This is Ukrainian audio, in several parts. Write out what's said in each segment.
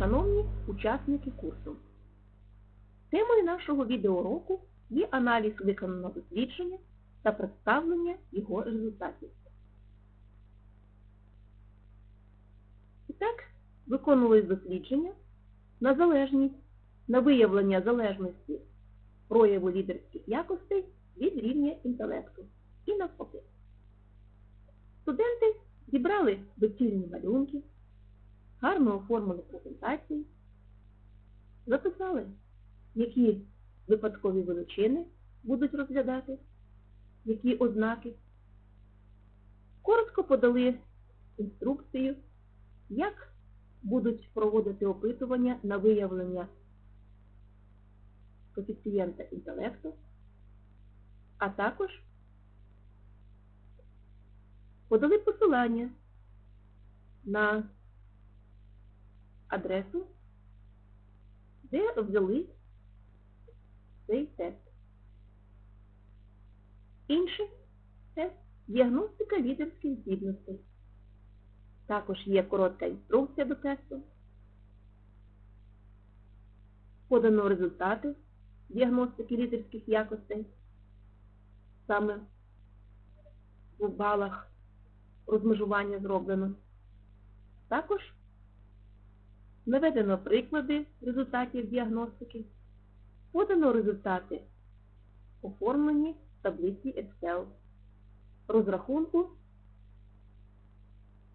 Шановні учасники курсу, темою нашого відеоуроку є аналіз виконаного дослідження та представлення його результатів. І так, виконувалось дослідження на залежність, на виявлення залежності прояву лідерських якостей від рівня інтелекту і навпаки. Студенти зібрали доцільні малюнки, гарно оформили презентації, записали, які випадкові величини будуть розглядати, які ознаки, коротко подали інструкцію, як будуть проводити опитування на виявлення коефіцієнта інтелекту, а також подали посилання на адресу, де взяли цей тест. Інший тест діагностика лідерських здібностей. Також є коротка інструкція до тесту. Подано результати діагностики лідерських якостей. Саме в балах розмежування зроблено. Також наведено приклади результатів діагностики, подано результати оформлені в таблиці Excel, розрахунку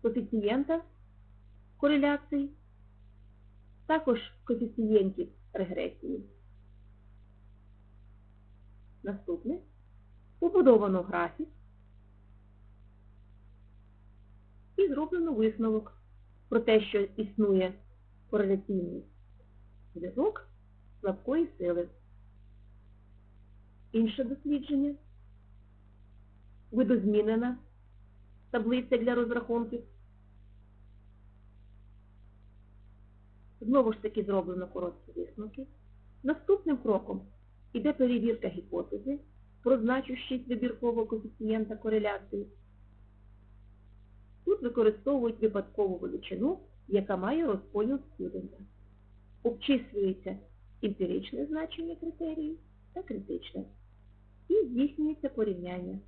коефіцієнта кореляцій, також коефіцієнтів регресії. Наступне побудовано графік і зроблено висновок про те, що існує кореляційний зв'язок слабкої сили. Інше дослідження видозмінена таблиця для розрахунків. Знову ж таки зроблено короткі висновки. Наступним кроком іде перевірка гіпотези про значущість вибіркового коефіцієнта кореляції. Тут використовують випадкову величину, яка має розподіл студента. Обчислюється емпіричне значення критерію та критичне. І здійснюється порівняння.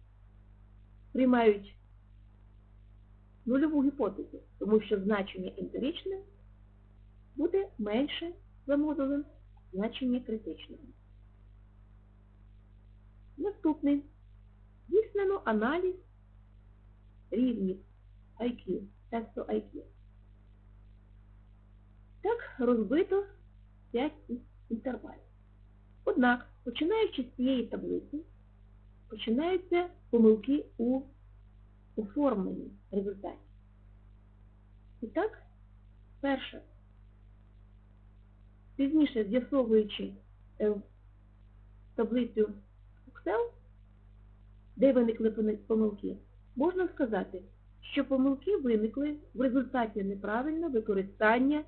Приймають нульову гіпотезу, тому що значення емпіричне буде менше за модулем значення критичного. Наступний. Здійснено аналіз рівнів IQ, тесту IQ. Так розбито 5 інтервалів. Однак, починаючи з цієї таблиці, починаються помилки у оформленні результатів. І так, перше. Пізніше з'ясовуючи таблицю Excel, де виникли помилки, можна сказати, що помилки виникли в результаті неправильного використання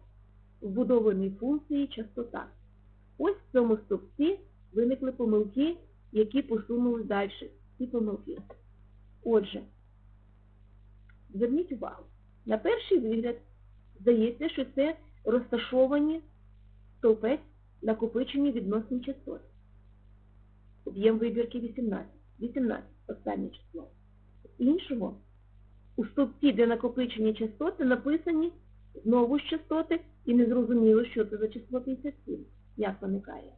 вбудованої функції частота. Ось в цьому стовпці виникли помилки, які посунули далі. Ці помилки. Отже, зверніть увагу, на перший вигляд здається, що це розташовані стовпець накопичені відносні частоти. Об'єм вибірки 18. 18 останнє число. Іншого, у стовпці, де накопичені частоти, написані знову ж частоти і незрозуміло, що це за число 57. Як виникає?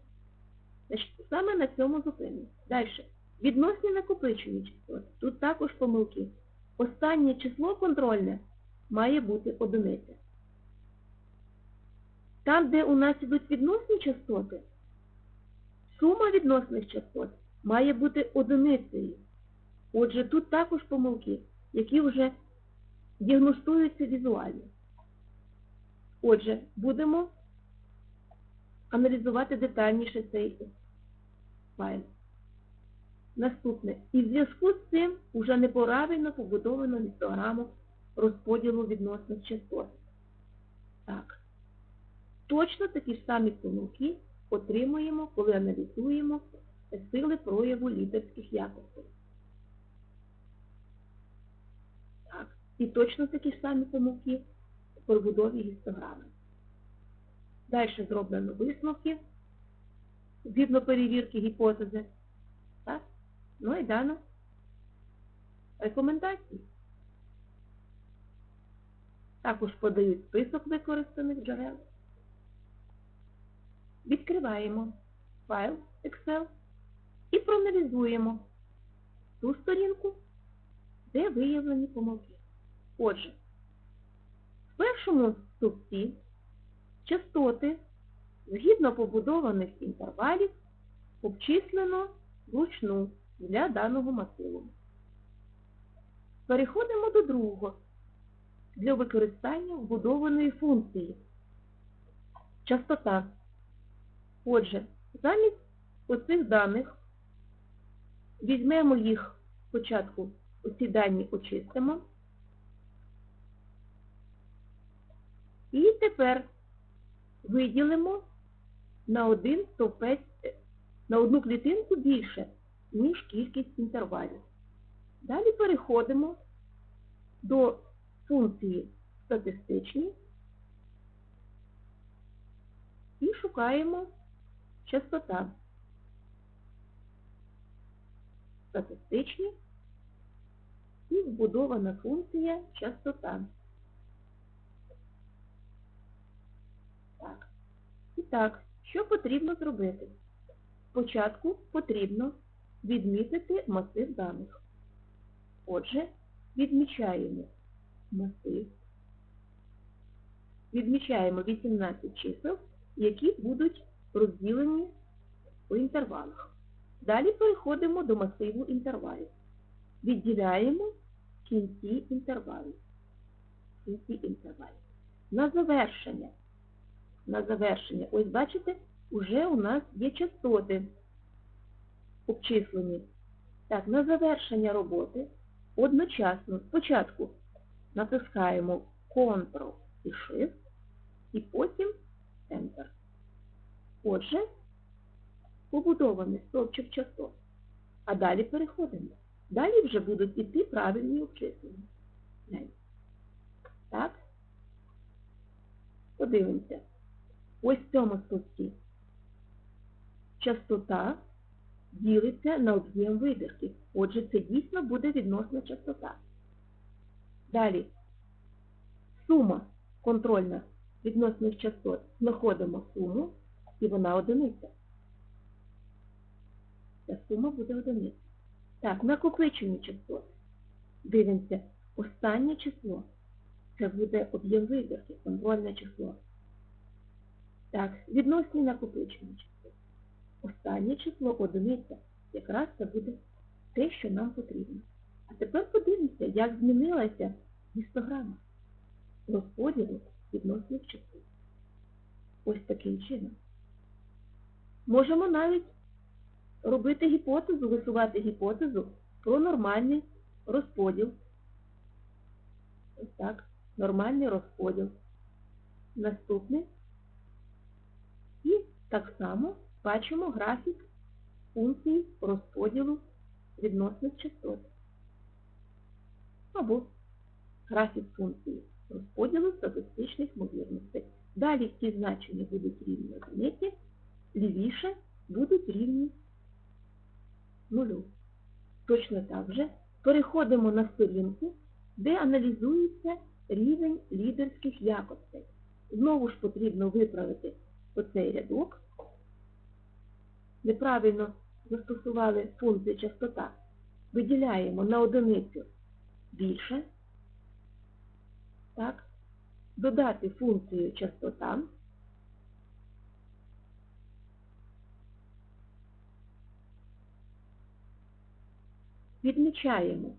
Значить, Саме на цьому зупинимо. Далі. Відносні накопичені частоти. Тут також помилки. Останнє число контрольне має бути одиниця. Там, де у нас ідуть відносні частоти, сума відносних частот має бути одиницею. Отже, тут також помилки, які вже діагностуються візуально. Отже, будемо аналізувати детальніше цей файл. Наступне. І в зв'язку з цим вже неправильно побудовано гістограму розподілу відносних частот. Так. Точно такі ж самі помилки отримуємо, коли аналізуємо сили прояву лідерських якостей. Так. І точно такі ж самі помилки в перебудові гістограми. Далі зроблено висновки згідно перевірки гіпотези. Так? Ну і дано рекомендації. Також подають список використаних джерел. Відкриваємо файл Excel і проаналізуємо ту сторінку, де виявлені помилки. Отже, першому стовпці частоти згідно побудованих інтервалів обчислено вручну для даного масиву. Переходимо до другого для використання вбудованої функції. Частота. Отже, замість оцих даних візьмемо їх спочатку, оці дані очистимо. І тепер виділимо на один стовпець, на одну клітинку більше, ніж кількість інтервалів. Далі переходимо до функції статистичні і шукаємо частота. Статистичні і вбудована функція частота. Так. І так, що потрібно зробити? Спочатку потрібно відмітити масив даних. Отже, відмічаємо масив. Відмічаємо 18 чисел, які будуть розділені по інтервалах. Далі переходимо до масиву інтервалів. Відділяємо кінці інтервалів. Кінці інтервалів. На завершення. На завершення. Ось бачите, вже у нас є частоти обчислені. Так, на завершення роботи одночасно спочатку натискаємо Ctrl і Shift і потім Enter. Отже, побудований стовпчик частот. А далі переходимо. Далі вже будуть іти правильні обчислення. Так? Подивимося. Ось в цьому стовпці частота ділиться на об'єм вибірки. Отже, це дійсно буде відносна частота. Далі сума контрольна відносних частот. Знаходимо суму і вона одиниця. Ця сума буде одиниця. Так, накопичені частоти. Дивимося, останнє число. Це буде об'єм вибірки, контрольне число. Так, відносні накопичені число. Останнє число одиниця. Якраз це буде те, що нам потрібно. А тепер подивимося, як змінилася гістограма розподілу відносних чисел. Ось таким чином. Можемо навіть робити гіпотезу, висувати гіпотезу про нормальний розподіл. Ось так, нормальний розподіл. Наступний. Так само бачимо графік функції розподілу відносних частот. Або графік функції розподілу статистичних ймовірностей. Далі ці значення будуть рівні одиниці, лівіше будуть рівні нулю. Точно так же переходимо на сторінку, де аналізується рівень лідерських якостей. Знову ж потрібно виправити оцей рядок. Неправильно застосували функцію частота. Виділяємо на одиницю більше. Так. Додати функцію частота. Відмічаємо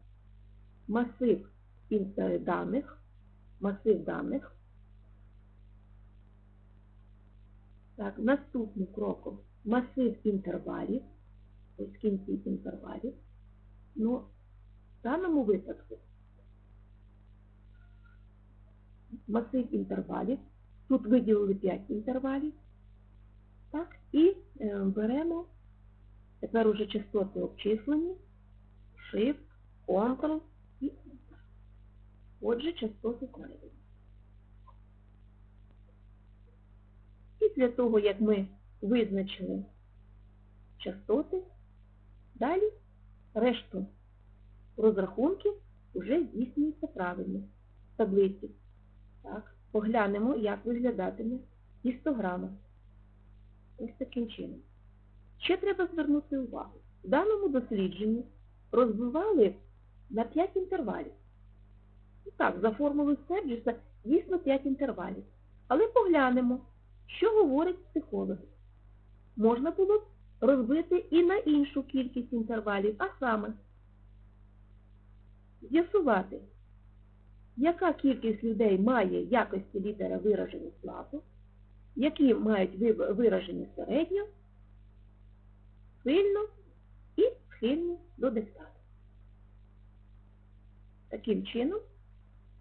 масив даних, масив даних. Так, наступним кроком масив інтервалів, ось кінці інтервалів. Ну, в даному випадку масив інтервалів. Тут виділили 5 інтервалів. Так, І е, беремо тепер уже частоти обчислені, Shift, Ctrl і. Отже, частоти знайдені. Після того, як ми визначили частоти, далі решту розрахунків вже здійснюється правильно в таблиці. Так, поглянемо, як виглядатиме гістограма. Ось таким чином. Ще треба звернути увагу. В даному дослідженні розбивали на 5 інтервалів. І так, за формулою Стерджеса дійсно 5 інтервалів. Але поглянемо, що говорять психологи. Можна було б розбити і на іншу кількість інтервалів, а саме з'ясувати, яка кількість людей має якості лідера виражені слабо, які мають виражені середньо, сильно і схильні до диктату. Таким чином,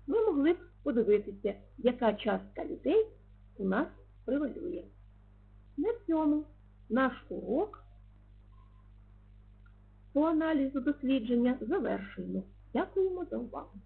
ми могли б подивитися, яка частка людей у нас превалює. На цьому наш урок по аналізу дослідження завершуємо. Дякуємо за увагу.